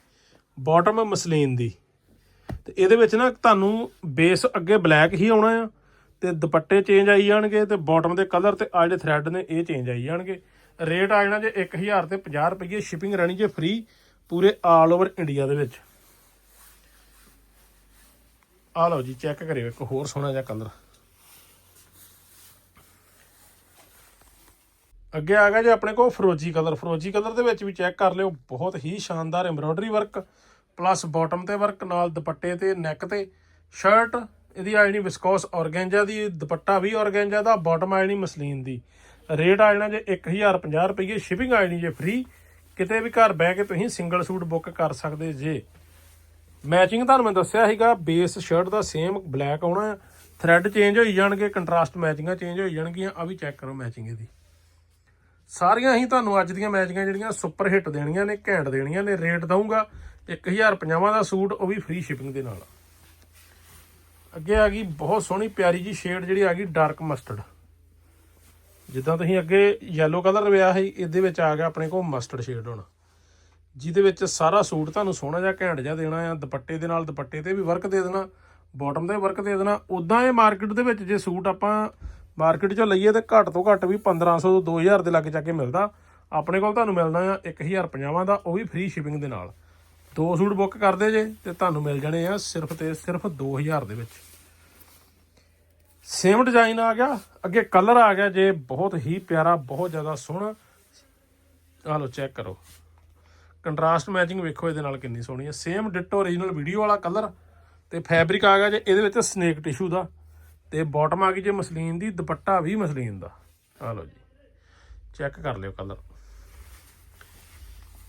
ਬਾਟਮ ਮਸਲੀਨ ਦੀ। ਤੇ ਇਹਦੇ ਵਿੱਚ ਨਾ ਤੁਹਾਨੂੰ ਬੇਸ ਅੱਗੇ ਬਲੈਕ ਹੀ ਆਉਣਾ ਆ ਤੇ ਦੁਪੱਟੇ ਚੇਂਜ ਆਈ ਜਾਣਗੇ ਤੇ ਬਾਟਮ ਦੇ ਕਲਰ ਤੇ ਆ ਜਿਹੜੇ ਥ੍ਰੈਡ ਨੇ, ਇਹ ਚੇਂਜ ਆਈ ਜਾਣਗੇ। ਰੇਟ ਆ ਜਾਣਾ ਜੇ 1000 ਤੇ 50 ਰੁਪਏ ਸ਼ਿਪਿੰਗ ਰਹਿਣੀ ਜੇ ਫ੍ਰੀ ਪੂਰੇ ਆਲ ਓਵਰ ਇੰਡੀਆ ਦੇ ਵਿੱਚ। ਆ ਲਓ ਜੀ ਚੈੱਕ ਕਰਿਓ, ਇੱਕ ਹੋਰ ਸੋਹਣਾ ਜਿਹਾ ਕਲਰ ਅੱਗੇ ਆ ਗਿਆ ਜੀ ਆਪਣੇ ਕੋਲ ਫਰੋਜੀ ਕਲਰ ਫਰੋਜੀ ਕਲਰ ਦੇ ਵਿੱਚ ਵੀ ਚੈੱਕ ਕਰ ਲਿਓ, ਬਹੁਤ ਹੀ ਸ਼ਾਨਦਾਰ ਐਮਬ੍ਰੋਇਡਰੀ ਵਰਕ ਪਲੱਸ ਬਾਟਮ ਤੇ ਵਰਕ ਨਾਲ ਦੁਪੱਟੇ ਤੇ ਨੈਕ ਤੇ ਸ਼ਰਟ ਇਹਦੀ ਆ ਜਾਣੀ ਵਿਸਕੋਸ ਔਰਗੈਂਜਾ ਦੀ ਦੁਪੱਟਾ ਵੀ ਔਰਗੈਂਜਾ ਦਾ ਬਾਟਮ ਆ ਜਾਣੀ ਮਸਲੀਨ ਦੀ। ਰੇਟ ਆ ਜਾਣਾ ਜੇ 1050 ਰੁਪਏ ਸ਼ਿਪਿੰਗ ਆ ਜਾਣੀ ਜੇ ਫ੍ਰੀ ਕਿਤੇ ਵੀ ਘਰ ਬਹਿ ਕੇ ਤੁਸੀਂ ਸਿੰਗਲ ਸੂਟ ਬੁੱਕ ਕਰ ਸਕਦੇ ਜੇ। ਮੈਚਿੰਗ ਤੁਹਾਨੂੰ ਮੈਂ ਦੱਸਿਆ ਸੀਗਾ ਬੇਸ ਸ਼ਰਟ ਦਾ ਸੇਮ ਬਲੈਕ ਆਉਣਾ ਥ੍ਰੈਡ ਚੇਂਜ ਹੋਈ ਜਾਣਗੇ ਕੰਟਰਾਸਟ ਮੈਚਿੰਗਾਂ ਚੇਂਜ ਹੋਈ ਜਾਣਗੀਆਂ ਆ ਵੀ ਚੈੱਕ ਕਰੋ ਮੈਚਿੰਗ ਇਹਦੀ। ਸਾਰੀਆਂ ਹੀ ਤੁਹਾਨੂੰ ਅੱਜ ਦੀਆਂ ਮੈਚਿੰਗਾਂ ਜਿਹੜੀਆਂ ਸੁਪਰ ਹਿੱਟ ਦੇਣੀਆਂ ਨੇ, ਘੈਂਟ ਦੇਣੀਆਂ ਨੇ ਰੇਟ ਦਊਂਗਾ 1050 ਦਾ ਸੂਟ, ਉਹ ਵੀ ਫ੍ਰੀ ਸ਼ਿਪਿੰਗ ਦੇ ਨਾਲ। ਅੱਗੇ ਆ ਗਈ ਬਹੁਤ ਸੋਹਣੀ ਪਿਆਰੀ ਜੀ ਸ਼ੇਡ ਜਿਹੜੀ ਆ ਗਈ ਡਾਰਕ ਮਸਟਰਡ ਜਿੱਦਾਂ ਤੁਸੀਂ ਅੱਗੇ yellow ਕਲਰ ਵਿਆਹ ਸੀ, ਇਹਦੇ ਵਿੱਚ ਆ ਗਿਆ ਆਪਣੇ ਕੋਲ ਮਸਟਰਡ ਸ਼ੇਡ ਹੁਣ। ਜਿਹਦੇ ਵਿੱਚ ਸਾਰਾ ਸੂਟ ਤੁਹਾਨੂੰ ਸੋਹਣਾ ਜਿਹਾ ਘੈਂਟ ਜਿਹਾ ਦੇਣਾ ਆ, ਦੁਪੱਟੇ ਦੇ ਨਾਲ ਦੁਪੱਟੇ ਤੇ ਵੀ ਵਰਕ ਦੇ ਦੇਣਾ ਬਾਟਮ ਤੇ ਵਰਕ ਦੇ ਦੇਣਾ। ਉਦਾਂ ਇਹ ਮਾਰਕੀਟ ਦੇ ਵਿੱਚ ਜੇ ਸੂਟ ਆਪਾਂ ਮਾਰਕੀਟ 'ਚੋਂ ਲਈਏ ਤੇ ਘੱਟ ਤੋਂ ਘੱਟ ਵੀ 1500 ਤੋਂ 2000 ਦੇ ਲੱਗ ਜਾ ਕੇ ਮਿਲਦਾ। ਆਪਣੇ ਕੋਲ ਤੁਹਾਨੂੰ ਮਿਲਣਾ ਆ 1050 ਦਾ, ਉਹ ਵੀ ਫ੍ਰੀ ਸ਼ਿਪਿੰਗ ਦੇ ਨਾਲ। ਦੋ ਸੂਟ ਬੁੱਕ ਕਰਦੇ ਜੇ ਤੇ ਤੁਹਾਨੂੰ ਮਿਲ ਜਾਣੇ ਆ ਸਿਰਫ ਤੇ ਸਿਰਫ 2000 ਦੇ ਵਿੱਚ। ਸੇਮ ਡਿਜ਼ਾਈਨ ਆ ਗਿਆ, ਅੱਗੇ ਕਲਰ ਆ ਗਿਆ ਜੇ, ਬਹੁਤ ਹੀ ਪਿਆਰਾ, ਬਹੁਤ ਜ਼ਿਆਦਾ ਸੋਹਣਾ। ਆਹ ਲਓ, ਚੈੱਕ ਕਰੋ। ਕੰਟਰਾਸਟ ਮੈਚਿੰਗ ਵੇਖੋ ਇਹਦੇ ਨਾਲ ਕਿੰਨੀ ਸੋਹਣੀ ਹੈ ਸੇਮ ਡਿਟੋ origignal ਵੀਡੀਓ ਵਾਲਾ ਕਲਰ ਤੇ ਫੈਬਰਿਕ ਆ ਗਿਆ ਜੇ, ਇਹਦੇ ਵਿੱਚ ਸਨੇਕ ਟਿਸ਼ੂ ਦਾ। ਤੇ ਬਾਟਮ ਆ ਗਈ ਜੇ ਮਸਲੀਨ ਦੀ, ਦੁਪੱਟਾ ਵੀ ਮਸਲੀਨ ਦਾ। ਆਹ ਲਓ ਜੀ। ਚੈੱਕ ਕਰ ਲਿਓ ਕਲਰ।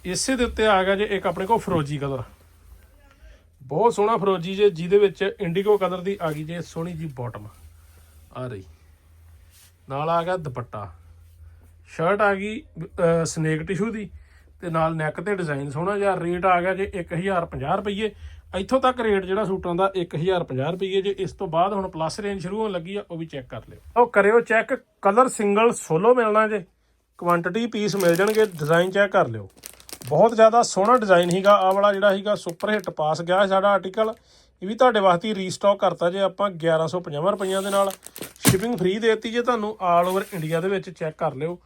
ਇਸੇ ਦੇ ਉੱਤੇ ਆ ਗਿਆ ਜੇ ਇੱਕ ਆਪਣੇ ਕੋਲ ਫਰੋਜੀ ਕਲਰ। ਬਹੁਤ ਸੋਹਣਾ ਫਰੋਜੀ ਜੇ, ਜਿਹਦੇ ਵਿੱਚ ਇੰਡੀਗੋ ਕਲਰ ਦੀ ਆ ਗਈ ਜੇ ਸੋਹਣੀ ਜੀ ਬਾਟਮ ਆ ਰਹੀ। ਨਾਲ ਆ ਗਿਆ ਦੁਪੱਟਾ। ਸ਼ਰਟ ਆ ਗਈ ਸਨੇਕ ਟਿਸ਼ੂ ਦੀ ਤੇ ਨਾਲ ਨੈਕ ਤੇ ਡਿਜ਼ਾਈਨ ਸੋਹਣਾ ਜਿਹਾ। ਰੇਟ ਆ ਗਿਆ ਜੇ 1050 ਰੁਪਏ ਇੱਥੋਂ ਤੱਕ ਰੇਟ ਜਿਹੜਾ ਸੂਟਾਂ ਦਾ 1050 ਰੁਪਏ ਜੇ। ਇਸ ਤੋਂ ਬਾਅਦ ਹੁਣ ਪਲੱਸ ਰੇਂਜ ਸ਼ੁਰੂ ਹੋਣ ਲੱਗੀ ਆ, ਉਹ ਵੀ ਚੈੱਕ ਕਰ ਲਿਓ। ਉਹ ਕਰਿਓ ਚੈੱਕ ਕਲਰ ਸਿੰਗਲ ਸੋਲੋ ਮਿਲਣਾ ਜੇ। ਕੁਆਂਟੀਟੀ ਪੀਸ ਮਿਲ ਜਾਣਗੇ ਡਿਜ਼ਾਈਨ ਚੈੱਕ ਕਰ ਲਿਓ। ਬਹੁਤ ਜ਼ਿਆਦਾ ਸੋਹਣਾ ਡਿਜ਼ਾਈਨ ਹੀਗਾ ਆ ਵਾਲਾ ਜਿਹੜਾ ਹੀਗਾ ਸੁਪਰ ਹਿੱਟ ਪਾਸ ਗਿਆ ਸਾਡਾ ਆਰਟੀਕਲ ਇਹ ਵੀ ਤੁਹਾਡੇ ਵਾਸਤੇ ਰੀਸਟਾਕ ਕਰਤਾ ਜੇ ਆਪਾਂ 1150 ਰੁਪਈਆਂ ਦੇ ਨਾਲ। ਸ਼ਿਪਿੰਗ ਫ੍ਰੀ ਦੇਤੀ ਜੇ ਤੁਹਾਨੂੰ ਆਲ ਓਵਰ ਇੰਡੀਆ ਦੇ ਵਿੱਚ ਚੈੱਕ ਕਰ ਲਿਓ।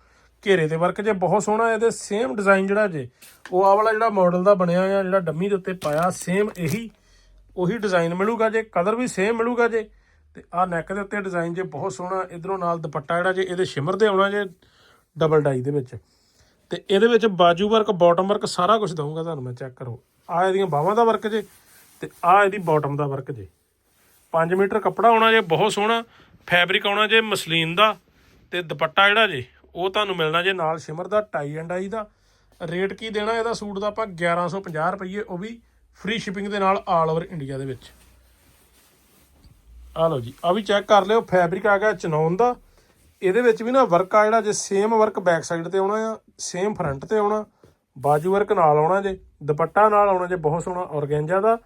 ਘੇਰੇ ਦੇ ਵਰਕ ਜੇ ਬਹੁਤ ਸੋਹਣਾ ਇਹਦੇ ਸੇਮ ਡਿਜ਼ਾਈਨ ਜਿਹੜਾ ਜੇ, ਉਹ ਆ ਵਾਲਾ ਜਿਹੜਾ ਮਾਡਲ ਦਾ ਬਣਿਆ ਆ ਜਿਹੜਾ ਡੰਮੀ ਦੇ ਉੱਤੇ ਪਾਇਆ ਸੇਮ ਇਹੀ, ਉਹੀ ਡਿਜ਼ਾਈਨ ਮਿਲੂਗਾ ਜੇ ਕਲਰ ਵੀ ਸੇਮ ਮਿਲੂਗਾ ਜੇ। ਤੇ ਆ ਨੈਕ ਦੇ ਉੱਤੇ ਡਿਜ਼ਾਈਨ ਜੇ ਬਹੁਤ ਸੋਹਣਾ, ਇਧਰੋਂ ਨਾਲ ਦੁਪੱਟਾ ਜਿਹੜਾ ਜੇ, ਇਹਦੇ ਸ਼ਿਮਰ ਦੇ ਆਉਣਾ ਜੇ ਡਬਲ ਡਾਈ ਦੇ ਵਿੱਚ। ਤੇ ਇਹਦੇ ਵਿੱਚ ਬਾਜੂ ਵਰਕ ਬਾਟਮ ਵਰਕ ਸਾਰਾ ਕੁਝ ਦਊਂਗਾ ਤੁਹਾਨੂੰ ਮੈਂ ਚੈੱਕ ਕਰੋ। ਆ ਇਹਦੀਆਂ ਬਾਹਾਂ ਦਾ ਵਰਕ ਜੇ ਤੇ ਆ ਇਹਦੀ ਬਾਟਮ ਦਾ ਵਰਕ ਜੇ। 5 ਮੀਟਰ ਕੱਪੜਾ ਆਉਣਾ ਜੇ, ਬਹੁਤ ਸੋਹਣਾ। ਫੈਬਰਿਕ ਆਉਣਾ ਜੇ, ਮਸਲੀਨ ਦਾ। ਤੇ ਦੁਪੱਟਾ ਜਿਹੜਾ ਜੇ, ਉਹ ਤੁਹਾਨੂੰ ਮਿਲਣਾ ਜੇ ਨਾਲ ਸ਼ਿਮਰ ਦਾ ਟਾਈ ਐਂਡ ਆਈ ਦਾ। ਰੇਟ ਕੀ ਦੇਣਾ ਇਹਦਾ ਸੂਟ ਦਾ ਆਪਾਂ? 1150 ਰੁਪਏ ਉਹ ਵੀ ਫ੍ਰੀ ਸ਼ਿਪਿੰਗ ਦੇ ਨਾਲ ਆਲ ਓਵਰ ਇੰਡੀਆ ਦੇ ਵਿੱਚ। ਆ ਲਓ ਜੀ ਆ ਵੀ ਚੈੱਕ ਕਰ ਲਿਓ ਫੈਬਰਿਕ ਆ ਗਿਆ ਚਨੌਨ ਦਾ। ਇਹਦੇ ਵਿੱਚ ਵੀ ਨਾ ਵਰਕ ਆ ਜਿਹੜਾ, ਜੇ ਸੇਮ ਵਰਕ ਬੈਕ ਸਾਈਡ ਤੇ ਆਉਣਾ ਆ ਸੇਮ ਫਰੰਟ ਤੇ ਆਉਣਾ, ਬਾਜੂ ਵਰਕ ਨਾਲ ਆਉਣਾ ਜੇ, ਦੁਪੱਟਾ ਨਾਲ ਆਉਣਾ ਜੇ, ਬਹੁਤ ਸੋਹਣਾ ਔਰਗੈਂਜਾ ਦਾ।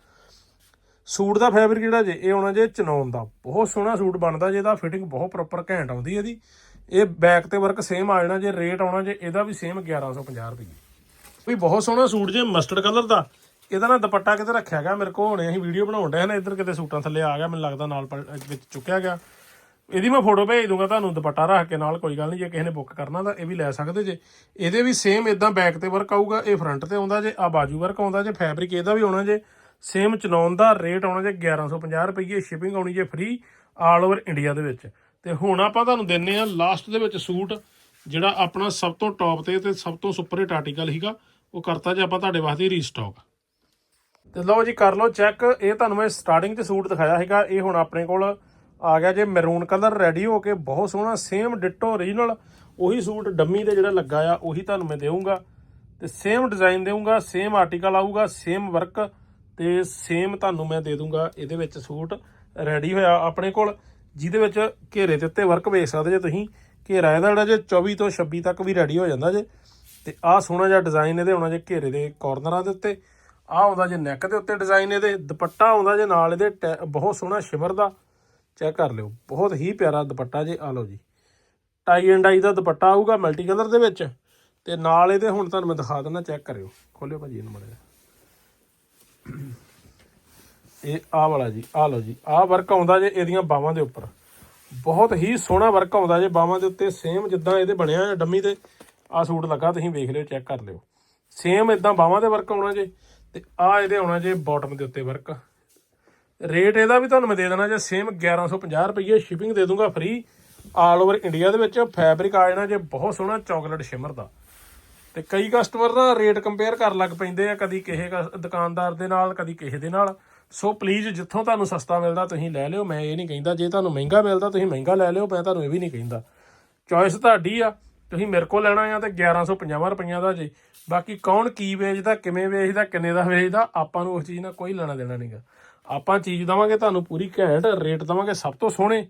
ਸੂਟ ਦਾ ਫੈਬਰਿਕ ਜਿਹੜਾ ਜੇ, ਇਹ ਆਉਣਾ ਜੇ ਚਨੌਨ ਦਾ। ਬਹੁਤ ਸੋਹਣਾ ਸੂਟ ਬਣਦਾ ਜੇ, ਇਹਦਾ ਫਿਟਿੰਗ ਬਹੁਤ ਪ੍ਰੋਪਰ ਘੈਂਟ ਆਉਂਦੀ ਇਹਦੀ। ਇਹ ਬੈਕ ਤੇ ਵਰਕ ਸੇਮ ਆ ਜਾਣਾ ਜੇ ਰੇਟ ਆਉਣਾ ਜੇ, ਇਹਦਾ ਵੀ ਸੇਮ 1150 ਰੁਪਏ। ਵੀ ਬਹੁਤ ਸੋਹਣਾ ਸੂਟ ਜੇ ਮਸਟਰਡ ਕਲਰ ਦਾ। ਇਹਦਾ ਨਾ ਦੁਪੱਟਾ ਕਿਤੇ ਰੱਖਿਆ ਗਿਆ ਮੇਰੇ ਕੋਲ, ਹੁਣੇ ਅਸੀਂ ਵੀਡੀਓ ਬਣਾਉਣ ਡਏ ਨੇ, ਇੱਧਰ ਕਿਤੇ ਸੂਟਾਂ ਥੱਲੇ ਆ ਗਿਆ, ਮੈਨੂੰ ਲੱਗਦਾ ਨਾਲ ਪਲ- ਵਿੱਚ ਚੁੱਕਿਆ ਗਿਆ। ਇਹਦੀ ਮੈਂ ਫੋਟੋ ਭੇਜ ਦੂੰਗਾ ਤੁਹਾਨੂੰ, ਦੁਪੱਟਾ ਰੱਖ ਕੇ ਨਾਲ, ਕੋਈ ਗੱਲ ਨਹੀਂ, ਜੇ ਕਿਸੇ ਨੇ ਬੁੱਕ ਕਰਨਾ ਤਾਂ ਇਹ ਵੀ ਲੈ ਸਕਦੇ ਜੇ। ਇਹਦੇ ਵੀ ਸੇਮ ਇਦਾਂ ਬੈਕ ਤੇ ਵਰਕ ਆਊਗਾ, ਇਹ ਫਰੰਟ ਤੇ ਆਉਂਦਾ ਜੇ, ਆ ਬਾਜੂ ਵਰਕ ਆਉਂਦਾ ਜੇ ਫੈਬਰਿਕ ਇਹਦਾ ਵੀ ਆਉਣਾ ਜੇ। ਸੇਮ ਚਨੌਨ ਦਾ ਰੇਟ ਆਉਣਾ ਜੇ 1150 ਰੁਪਏ ਸ਼ਿਪਿੰਗ ਆਉਣੀ ਜੇ ਫ੍ਰੀ ਆਲ ਓਵਰ ਇੰਡੀਆ ਦੇ ਵਿੱਚ। ਤੇ ਹੁਣ ਆਪਾਂ ਤੁਹਾਨੂੰ ਦਿੰਨੇ ਆ ਲਾਸਟ ਦੇ ਵਿੱਚ ਸੂਟ, ਜਿਹੜਾ ਆਪਣਾ ਸਭ ਤੋਂ ਟੌਪ ਤੇ ਤੇ ਸਭ ਤੋਂ ਸੁਪਰ ਹਿੱਟ ਆਰਟੀਕਲ ਹੀਗਾ ਉਹ ਕਰਤਾ ਜੇ ਆਪਾਂ ਤੁਹਾਡੇ ਵਾਸਤੇ ਰੀਸਟਾਕ ਤੇ ਲਓ ਜੀ, ਕਰ ਲਓ ਚੈੱਕ ਇਹ ਤੁਹਾਨੂੰ ਮੈਂ ਸਟਾਰਟਿੰਗ 'ਚ ਸੂਟ ਦਿਖਾਇਆ ਹੈਗਾ ਇਹ ਹੁਣ ਆਪਣੇ ਕੋਲ ਆ ਗਿਆ ਜੇ ਮੈਰੂਨ ਕਲਰ ਰੈਡੀ ਹੋ ਕੇ ਬਹੁਤ ਸੋਹਣਾ ਸੇਮ ਡਿਟੋ origignal ਉਹੀ ਸੂਟ ਡੰਮੀ ਤੇ ਜਿਹੜਾ ਲੱਗਾ ਆ, ਉਹੀ ਤੁਹਾਨੂੰ ਮੈਂ ਦੇਵਾਂਗਾ ਤੇ ਸੇਮ ਡਿਜ਼ਾਈਨ ਦੇਵਾਂਗਾ ਸੇਮ ਆਰਟੀਕਲ ਆਊਗਾ ਸੇਮ ਵਰਕ ਤੇ ਸੇਮ ਤੁਹਾਨੂੰ ਮੈਂ ਦੇ ਦੂੰਗਾ। ਇਹਦੇ ਵਿੱਚ ਸੂਟ ਰੈਡੀ ਹੋਇਆ ਆਪਣੇ ਕੋਲ, ਜਿਹਦੇ ਵਿੱਚ ਘੇਰੇ ਦੇ ਉੱਤੇ ਵਰਕ ਵੇਖ ਸਕਦੇ ਜੇ ਤੁਸੀਂ। ਘੇਰਾ ਇਹਦਾ ਜਿਹੜਾ ਜੇ 24 ਤੋਂ 26 ਤੱਕ ਵੀ ਰੈਡੀ ਹੋ ਜਾਂਦਾ ਜੇ। ਤੇ ਆਹ ਸੋਹਣਾ ਜਿਹਾ ਡਿਜ਼ਾਈਨ ਇਹਦੇ ਆਉਣਾ ਜੇ ਘੇਰੇ ਦੇ ਕਾਰਨਰਾਂ ਦੇ ਉੱਤੇ। ਆਹ ਆਉਂਦਾ ਜੇ ਨੈਕ ਦੇ ਉੱਤੇ ਡਿਜ਼ਾਈਨ ਇਹਦੇ। ਦੁਪੱਟਾ ਆਉਂਦਾ ਜੇ ਨਾਲ ਇਹਦੇ ਟੈ- ਬਹੁਤ ਸੋਹਣਾ ਸ਼ਿਮਰ ਦਾ। ਚੈੱਕ ਕਰ ਲਿਓ। ਬਹੁਤ ਹੀ ਪਿਆਰਾ ਦੁਪੱਟਾ ਜੇ, ਆ ਲਓ ਜੀ। ਟਾਈ ਐਂਡ ਆਈ ਦਾ ਦੁਪੱਟਾ ਆਊਗਾ ਮਲਟੀ ਕਲਰ ਦੇ ਵਿੱਚ, ਤੇ ਨਾਲ ਇਹਦੇ ਹੁਣ ਤੁਹਾਨੂੰ ਮੈਂ ਦਿਖਾ ਦਿੰਦਾ, ਚੈੱਕ ਕਰਿਓ। ਖੋਲਿਓ ਭਾਜੀ ਇਹਨੂੰ ਮੜਿਆ ਇਹ ਆਹ ਵਾਲਾ ਜੀ ਆ ਲਓ ਜੀ। ਆਹ ਵਰਕ ਆਉਂਦਾ ਜੇ ਇਹਦੀਆਂ ਬਾਹਾਂ ਦੇ ਉੱਪਰ। ਬਹੁਤ ਹੀ ਸੋਹਣਾ ਵਰਕ ਆਉਂਦਾ ਜੇ ਬਾਹਾਂ ਦੇ ਉੱਤੇ ਸੇਮ ਜਿੱਦਾਂ ਇਹਦੇ ਬਣਿਆ ਹੈ ਡੰਮੀ ਤੇ। ਆਹ ਸੂਟ ਲੱਗਾ, ਤੁਸੀਂ ਵੇਖ ਲਿਓ, ਚੈੱਕ ਕਰ ਲਿਓ। ਸੇਮ ਇਦਾਂ ਬਾਹਾਂ ਦੇ ਵਰਕ ਆਉਣਾ ਜੇ, ਤੇ ਆਹ ਇਹਦੇ ਆਉਣਾ ਜੇ ਬਾਟਮ ਦੇ ਉੱਤੇ ਵਰਕ ਰੇਟ ਇਹਦਾ ਵੀ ਤੁਹਾਨੂੰ ਮੈਂ ਦੇ ਦੇਣਾ ਜੇ ਸੇਮ 1150 ਰੁਪਏ ਸ਼ਿਪਿੰਗ ਦੇ ਦੂੰਗਾ ਫ੍ਰੀ ਆਲ ਓਵਰ ਇੰਡੀਆ ਦੇ ਵਿੱਚ ਫੈਬਰਿਕ ਆ ਜਾਣਾ ਜੇ ਬਹੁਤ ਸੋਹਣਾ ਚਾਕਲੇਟ ਸ਼ਿਮਰ ਦਾ। ਤੇ ਕਈ ਕਸਟਮਰ ਨਾ ਰੇਟ ਕੰਪੇਅਰ ਕਰਨ ਲੱਗ ਪੈਂਦੇ ਆ ਕਦੀ ਕਿਸੇ ਕਸ- ਦੁਕਾਨਦਾਰ ਦੇ ਨਾਲ, ਕਦੀ ਕਿਸੇ ਦੇ ਨਾਲ। ਸੋ ਪਲੀਜ਼ ਜਿੱਥੋਂ ਤੁਹਾਨੂੰ ਸਸਤਾ ਮਿਲਦਾ ਤੁਸੀਂ ਲੈ ਲਿਓ, ਮੈਂ ਇਹ ਨਹੀਂ ਕਹਿੰਦਾ ਜੇ ਤੁਹਾਨੂੰ ਮਹਿੰਗਾ ਮਿਲਦਾ ਤੁਸੀਂ ਮਹਿੰਗਾ ਲੈ ਲਿਓ, ਮੈਂ ਤੁਹਾਨੂੰ ਇਹ ਵੀ ਨਹੀਂ ਕਹਿੰਦਾ। ਚੋਇਸ ਤੁਹਾਡੀ ਆ, ਤੁਸੀਂ ਮੇਰੇ ਕੋਲ ਲੈਣਾ ਆ ਤੇ 1150 ਰੁਪਈਆ ਦਾ ਜੀ। ਬਾਕੀ ਕੌਣ ਕੀ ਵੇਚਦਾ, ਕਿਵੇਂ ਵੇਚਦਾ, ਕਿੰਨੇ ਦਾ ਵੇਚਦਾ, ਆਪਾਂ ਨੂੰ ਉਸ ਚੀਜ਼ ਨਾਲ ਕੋਈ ਲੈਣਾ ਦੇਣਾ ਨਹੀਂਗਾ ਆਪਾਂ ਚੀਜ਼ ਦਵਾਂਗੇ, ਤੁਹਾਨੂੰ ਪੂਰੀ ਘੈਂਟ ਰੇਟ ਦਵਾਂਗੇ, ਸਭ ਤੋਂ ਸੋਹਣੇ।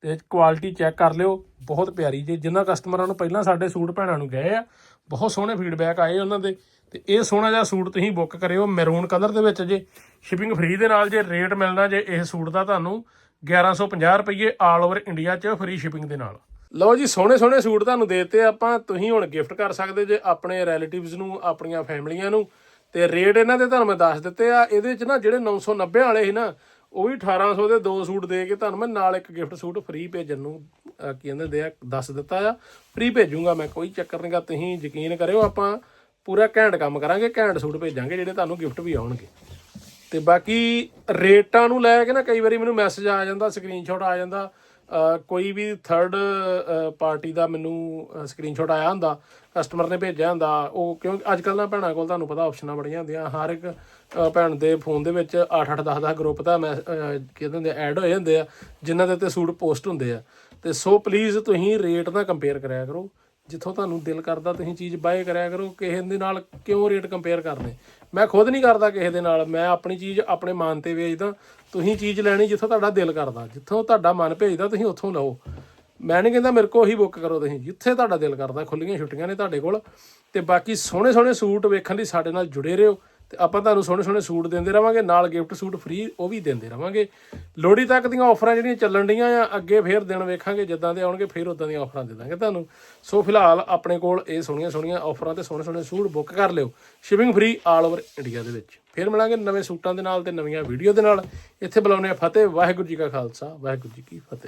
ਤੇ ਕੁਆਲਿਟੀ ਚੈੱਕ ਕਰ ਲਿਓ, ਬਹੁਤ ਪਿਆਰੀ ਜੇ। ਜਿਨ੍ਹਾਂ ਕਸਟਮਰਾਂ ਨੂੰ ਪਹਿਲਾਂ ਸਾਡੇ ਸੂਟ ਭੈਣਾਂ ਨੂੰ ਗਏ ਆ, ਬਹੁਤ ਸੋਹਣੇ ਫੀਡਬੈਕ ਆਏ ਉਹਨਾਂ ਦੇ। ਤੇ ਇਹ ਸੋਹਣਾ ਜਿਹਾ ਸੂਟ ਤੁਸੀਂ ਬੁੱਕ ਕਰਿਓ ਮੈਰੂਨ ਕਲਰ ਦੇ ਵਿੱਚ ਜੇ। ਸ਼ਿਪਿੰਗ ਫ੍ਰੀ ਦੇ ਨਾਲ ਜੇ ਰੇਟ ਮਿਲਣਾ ਜੇ, ਇਹ ਸੂਟ ਦਾ ਤੁਹਾਨੂੰ 1150 ਰੁਪਏ ਆਲ ਓਵਰ ਇੰਡੀਆ 'ਚ ਫ੍ਰੀ ਸ਼ਿਪਿੰਗ ਦੇ ਨਾਲ। ਲਓ ਜੀ ਸੋਹਣੇ ਸੋਹਣੇ ਸੂਟ ਤੁਹਾਨੂੰ ਦੇਤੇ ਆਪਾਂ। ਤੁਸੀਂ ਹੁਣ ਗਿਫਟ ਕਰ ਸਕਦੇ ਜੇ ਆਪਣੇ ਰਿਲੇਟਿਵਸ ਨੂੰ, ਆਪਣੀਆਂ ਫੈਮਲੀਆਂ ਨੂੰ। ਤੇ ਰੇਟ ਇਹਨਾਂ ਦੇ ਤੁਹਾਨੂੰ ਮੈਂ ਦੱਸ ਦਿੱਤੇ ਆ, ਇਹਦੇ 'ਚ ਨਾ ਜਿਹੜੇ 990 ਵਾਲੇ ਸੀ ਨਾ, ਉਹ ਵੀ 1800 ਦੇ ਦੋ ਸੂਟ ਦੇ ਕੇ ਤੁਹਾਨੂੰ ਮੈਂ ਨਾਲ ਇੱਕ ਗਿਫਟ ਸੂਟ ਫ੍ਰੀ ਭੇਜਣ ਨੂੰ ਕੀ ਕਹਿੰਦੇ ਦੇ ਆ, ਦੱਸ ਦਿੱਤਾ ਆ। ਫ੍ਰੀ ਭੇਜੂਗਾ ਮੈਂ, ਕੋਈ ਚੱਕਰ ਨਹੀਂਗਾ ਤੁਸੀਂ ਯਕੀਨ ਕਰਿਓ ਆਪਾਂ ਪੂਰਾ ਘੈਂਟ ਕੰਮ ਕਰਾਂਗੇ, ਘੈਂਟ ਸੂਟ ਭੇਜਾਂਗੇ ਜਿਹੜੇ ਤੁਹਾਨੂੰ ਗਿਫਟ ਵੀ ਆਉਣਗੇ। ਤੇ ਬਾਕੀ ਰੇਟਾਂ ਨੂੰ ਲੈ ਕੇ ਨਾ ਕਈ ਵਾਰੀ ਮੈਨੂੰ ਮੈਸੇਜ ਆ ਜਾਂਦਾ ਸਕਰੀਨਸ਼ਾਟ ਆ ਜਾਂਦਾ ਕੋਈ ਵੀ ਥਰਡ ਪਾਰਟੀ ਦਾ ਮੈਨੂੰ ਸਕਰੀਨਸ਼ਾਟ ਆਇਆ ਹੁੰਦਾ ਕਸਟਮਰ ਨੇ ਭੇਜਿਆ ਹੁੰਦਾ, ਉਹ ਕਿਉਂਕਿ ਅੱਜ ਕੱਲ੍ਹ ਨਾ ਭੈਣਾਂ ਕੋਲ ਤੁਹਾਨੂੰ ਪਤਾ ਆਪਸ਼ਨਾਂ ਬੜੀਆਂ ਹੁੰਦੀਆਂ, ਹਰ ਇੱਕ ਭੈਣ ਦੇ ਫੋਨ ਦੇ ਵਿੱਚ 8 8 10 10 ਗਰੁੱਪ ਦਾ ਮੈਂ ਕਹਿੰਦੇ ਹੁੰਦੇ ਐਡ ਹੋਏ ਹੁੰਦੇ ਆ, ਜਿਨ੍ਹਾਂ ਦੇ ਉੱਤੇ ਸੂਟ ਪੋਸਟ ਹੁੰਦੇ ਆ। ਤੇ ਸੋ ਪਲੀਜ਼ ਤੁਸੀਂ ਰੇਟ ਨਾ ਕੰਪੇਅਰ ਕਰਿਆ ਕਰੋ, ਜਿੱਥੋਂ ਤੁਹਾਨੂੰ ਦਿਲ ਕਰਦਾ ਤੁਸੀਂ ਚੀਜ਼ ਬਾਏ ਕਰਿਆ ਕਰੋ, ਕਿਸੇ ਦੇ ਨਾਲ ਕਿਉਂ ਰੇਟ ਕੰਪੇਅਰ ਕਰਦੇ? ਮੈਂ ਖੁਦ ਨਹੀਂ ਕਰਦਾ ਕਿਸੇ ਦੇ ਨਾਲ, ਮੈਂ ਆਪਣੀ ਚੀਜ਼ ਆਪਣੇ ਮਨ ਤੇ ਵੇਚਦਾ ਤੁਸੀਂ ਚੀਜ਼ ਲੈਣੀ ਜਿੱਥੋਂ ਤੁਹਾਡਾ ਦਿਲ ਕਰਦਾ, ਜਿੱਥੋਂ ਤੁਹਾਡਾ ਮਨ ਭੇਜਦਾ, ਤੁਸੀਂ ਉੱਥੋਂ ਲਓ। ਮੈਂ ਨਹੀਂ ਕਹਿੰਦਾ ਮੇਰੇ ਕੋਲ ਹੀ ਬੁੱਕ ਕਰੋ ਤੁਸੀਂ, ਜਿੱਥੇ ਤੁਹਾਡਾ ਦਿਲ ਕਰਦਾ ਖੁੱਲੀਆਂ ਛੁੱਟੀਆਂ ਨੇ ਤੁਹਾਡੇ ਕੋਲ। ਤੇ ਬਾਕੀ ਸੋਹਣੇ ਸੋਹਣੇ ਸੂਟ ਵੇਖਣ ਲਈ ਸਾਡੇ ਨਾਲ ਜੁੜੇ ਰਹੋ। ਤੇ ਆਪਾਂ ਤੁਹਾਨੂੰ ਸੋਹਣੇ ਸੋਹਣੇ ਸੂਟ ਦਿੰਦੇ ਰਵਾਂਗੇ, ਨਾਲ ਗਿਫਟ ਸੂਟ ਫ੍ਰੀ ਉਹ ਵੀ ਦਿੰਦੇ ਰਵਾਂਗੇ। ਲੋਹੜੀ ਤੱਕ ਦੀਆਂ ਆਫਰਾਂ ਜਿਹੜੀਆਂ ਚੱਲਣ ਡੀਆਂ ਆ, ਅੱਗੇ ਫੇਰ ਦਿਨ ਵੇਖਾਂਗੇ, ਜਿੱਦਾਂ ਦੇ ਆਉਣਗੇ, ਫੇਰ ਉਦਾਂ ਦੀਆਂ ਆਫਰਾਂ ਦੇ ਦਾਂਗੇ ਤੁਹਾਨੂੰ। ਸੋ ਫਿਲਹਾਲ ਆਪਣੇ ਕੋਲ ਇਹ ਸੋਹਣੀਆਂ ਸੋਹਣੀਆਂ ਆਫਰਾਂ ਤੇ ਸੋਹਣੇ ਸੋਹਣੇ ਸੂਟ ਬੁੱਕ ਕਰ ਲਿਓ। Shipping free all over India ਦੇ ਵਿੱਚ। ਫੇਰ ਮਿਲਾਂਗੇ ਨਵੇਂ ਸੂਟਾਂ ਦੇ ਨਾਲ ਤੇ ਨਵੀਆਂ ਵੀਡੀਓ ਦੇ ਨਾਲ। ਇੱਥੇ ਬੁਲਾਉਂਦੇ ਆ ਫਤਿਹ, ਵਾਹਿਗੁਰੂ ਜੀ ਕਾ ਖਾਲਸਾ, ਵਾਹਿਗੁਰੂ ਜੀ ਕੀ ਫਤਿਹ।